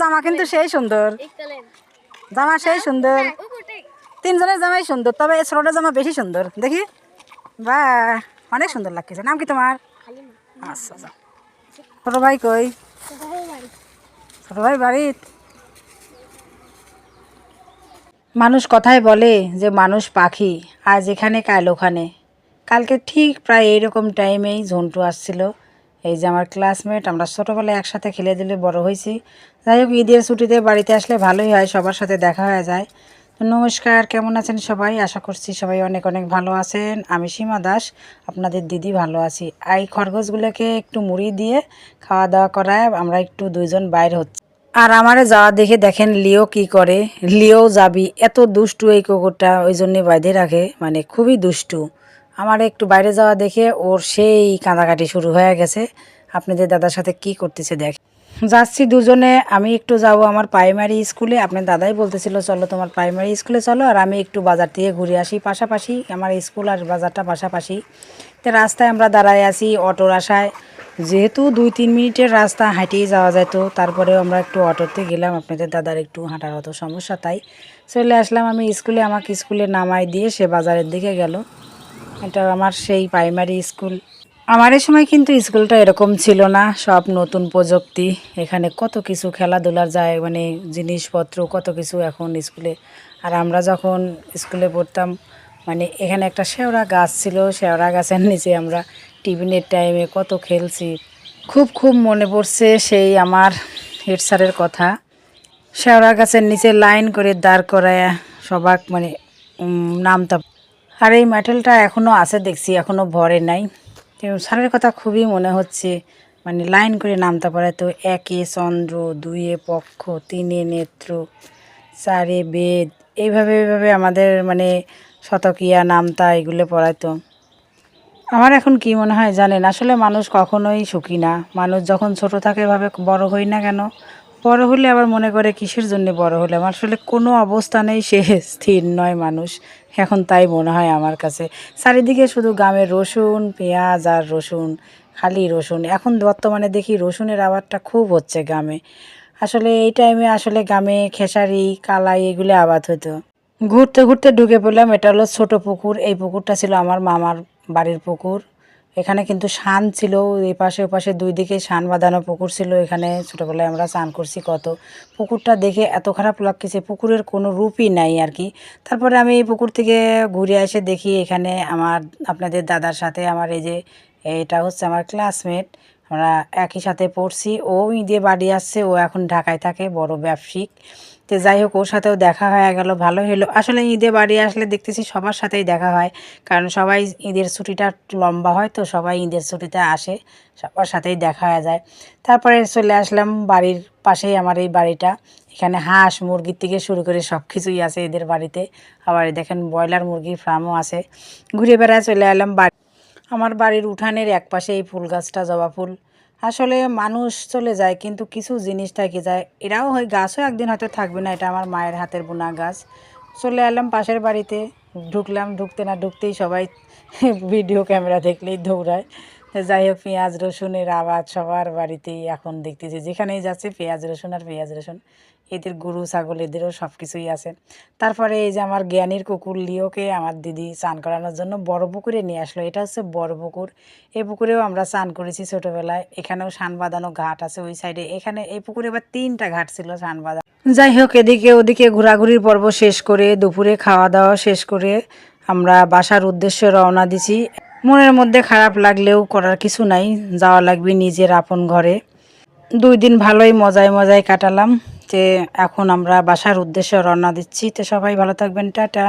জামা কিন্তু সেই সুন্দর। জামা সেই সুন্দর। তিনজনের জামাই সুন্দর তবে এই ছোটটার জামা বেশি সুন্দর। দেখি। বা অনেক সুন্দর লাগছে নাম কি তোমার? আচ্ছা আচ্ছা। ছোট ভাই কই? ছোট ভাই বাড়িত মানুষ কথায় বলে যে মানুষ পাখি আজ এখানে কাল ওখানে। কালকে ঠিক প্রায় এইরকম টাইমেই ঝন্টু আসছিল। এই যে আমার ক্লাসমেট আমরা ছোটোবেলায় একসাথে খেলে দিলে বড় হয়েছি। যাই হোক, ঈদের ছুটিতে বাড়িতে আসলে ভালোই হয়, সবার সাথে দেখা হয়ে যায়। নমস্কার, কেমন আছেন সবাই? আশা করছি সবাই অনেক অনেক ভালো আছেন। আমি সীমা দাস, আপনাদের দিদি ভালো আছি। এই খরগোশগুলোকে একটু মুড়ি দিয়ে খাওয়া দাওয়া করায় আমরা একটু দুইজন বাইর হচ্ছি। আর আমারে যাওয়া দেখে দেখেন লিও কি করে। লিও যাবি, এত দুষ্টু এই কুকুরটা ওই জন্যে বাইধে রাখে মানে খুবই দুষ্টু। আমার একটু বাইরে যাওয়া দেখে ওর সেই কাঁদাকাটি শুরু হয়ে গেছে। আপনাদের দাদার সাথে কি করতেছে দেখ। যাচ্ছি দুজনে, আমি একটু যাব আমার প্রাইমারি স্কুলে আপনার দাদাই বলতেছিল, চলো তোমার প্রাইমারি স্কুলে চলো, আর আমি একটু বাজার থেকে ঘুরে আসি। পাশাপাশি আমার স্কুল আর বাজারটা পাশাপাশি। তো রাস্তায় আমরা দাঁড়ায় আছি অটোর আশায়। যেহেতু দুই তিন মিনিটের রাস্তা হাঁটিয়ে যাওয়া যেত, তারপরেও আমরা একটু অটোতে গেলাম। আপনাদের দাদার একটু হাঁটার অত সমস্যা তাই চলে আসলাম। আমি স্কুলে আমাকে স্কুলে নামাই দিয়ে সে বাজারের দিকে গেল। এটা আমার সেই প্রাইমারি স্কুল আমার এই সময় কিন্তু স্কুলটা এরকম ছিল না, সব নতুন প্রযুক্তি, এখানে কত কিছু খেলাধুলার যায় মানে জিনিসপত্র, কত কিছু এখন স্কুলে আর আমরা যখন স্কুলে পড়তাম মানে এখানে একটা শেওড়া গাছ ছিল, শেওড়া গাছের নিচে আমরা টিফিনের টাইমে কত খেলছি। খুব খুব মনে পড়ছে সেই আমার হেড স্যারের কথা। শেওড়া গাছের নিচে লাইন করে দাঁড় করায় সবাক মানে নামতাম। আর এই মেটেলটা এখনও আছে দেখছি এখনও ভরে নাই। তো স্যারের কথা খুবই মনে হচ্ছে মানে লাইন করে নামতে পারে। তো একে চন্দ্র দুইয়ে পক্ষ, তিনে নেত্র, চারে বেদ, এইভাবে এইভাবে আমাদের মানে শতকিয়া, নামতা এগুলো পড়াইতো। আমার এখন কি মনে হয় জানেন, আসলে মানুষ কখনোই সুখী না। মানুষ যখন ছোট থাকে, এভাবে বড় হই না কেন বড় হলে আবার মনে করে কিসের জন্য বড় হলাম? আসলে কোনো অবস্থানেই সে স্থির নয় মানুষ। এখন তাই মনে হয় আমার কাছে। চারিদিকে শুধু গ্রামের রসুন, পেঁয়াজ আর রসুন, খালি রসুন। এখন বর্তমানে দেখি রসুনের আবাদটা খুব হচ্ছে গ্রামে আসলে এই টাইমে আসলে গ্রামে খেসারি, কালাই এগুলো আবাদ হতো। ঘুরতে ঘুরতে ঢুকে পড়লাম, এটা হলো ছোট পুকুর। এই পুকুরটা ছিল আমার মামার বাড়ির পুকুর। এখানে কিন্তু শান ছিল, এই পাশে ওপাশে দুই দিকে শান বাঁধানো পুকুর ছিল, এখানে ছোটোবেলায় আমরা স্নান করছি কত। পুকুরটা দেখে এত খারাপ লাগছে, পুকুরের কোনো রূপই নাই আর কি। তারপরে আমি এই পুকুর থেকে ঘুরে এসে দেখি এখানে আমার, আপনাদের দাদার সাথে আমার এই যে, এটা হচ্ছে আমার ক্লাসমেট আমরা একই সাথে পড়ছি। ও ঈদে বাড়ি আসছে, ও এখন ঢাকায় থাকে, বড় ব্যবসায়িক তো যাই হোক, ওর সাথেও দেখা হয়ে গেল, ভালো হলো। আসলে ঈদে বাড়ি আসলে দেখতেছি সবার সাথেই দেখা হয়, কারণ সবাই ঈদের ছুটিটা লম্বা হয়, তো সবাই ঈদের ছুটিতে আসে, সবার সাথেই দেখা হয়ে যায়। তারপরে চলে আসলাম বাড়ির পাশেই আমার এই বাড়িটা। এখানে হাঁস, মুরগির থেকে শুরু করে সব কিছুই আছে এদের বাড়িতে। আবার দেখেন ব্রয়লার, মুরগির ফার্মও আছে। ঘুরে বেড়ায় চলে এলাম বাড়ি আমার বাড়ির উঠানের এক পাশে এই ফুল গাছটা জবা ফুল। আসলে মানুষ চলে যায়, কিন্তু কিছু জিনিস থেকে যায়। এরাও হয় গাছও একদিন হয়তো থাকবে না, এটা আমার মায়ের হাতের বোনা গাছ। চলে এলাম পাশের বাড়িতে, ঢুকলাম, ঢুকতে না ঢুকতেই সবাই ভিডিও ক্যামেরা দেখলেই দৌড়ায়। যাই হোক, পেঁয়াজ, রসুনের আওয়াজ সবার বাড়িতেই এখন দেখতেছি, যেখানেই যাচ্ছে পেঁয়াজ, রসুন আর পেঁয়াজ, রসুন। এদের গরু, ছাগল এদেরও সব কিছুই আছে। তারপরে এই যে আমার জ্ঞানীর কুকুর লিওকে আমার দিদি চান করানোর জন্য বড় পুকুরে নিয়ে আসলো। এটা হচ্ছে বড় পুকুর। এই পুকুরেও আমরা চান করেছি ছোটোবেলায়। এখানেও সান বাঁধানো ঘাট আছে ওই সাইডে। এখানে এই পুকুরে এবার তিনটা ঘাট ছিল সান বাঁধা। যাই হোক, এদিকে ওদিকে ঘোরাঘুরির পর্ব শেষ করে দুপুরে খাওয়া দাওয়া শেষ করে আমরা বাসার উদ্দেশ্যে রওনা দিছি। মনের মধ্যে খারাপ লাগলেও করার কিছু নাই। যাওয়া লাগবে নিজের আপন ঘরে। দুই দিন ভালোই মজায় মজায় কাটালাম। যে এখন আমরা বাসার উদ্দেশ্যে রওনা দিচ্ছি। তো সবাই ভালো থাকবেন টাটা।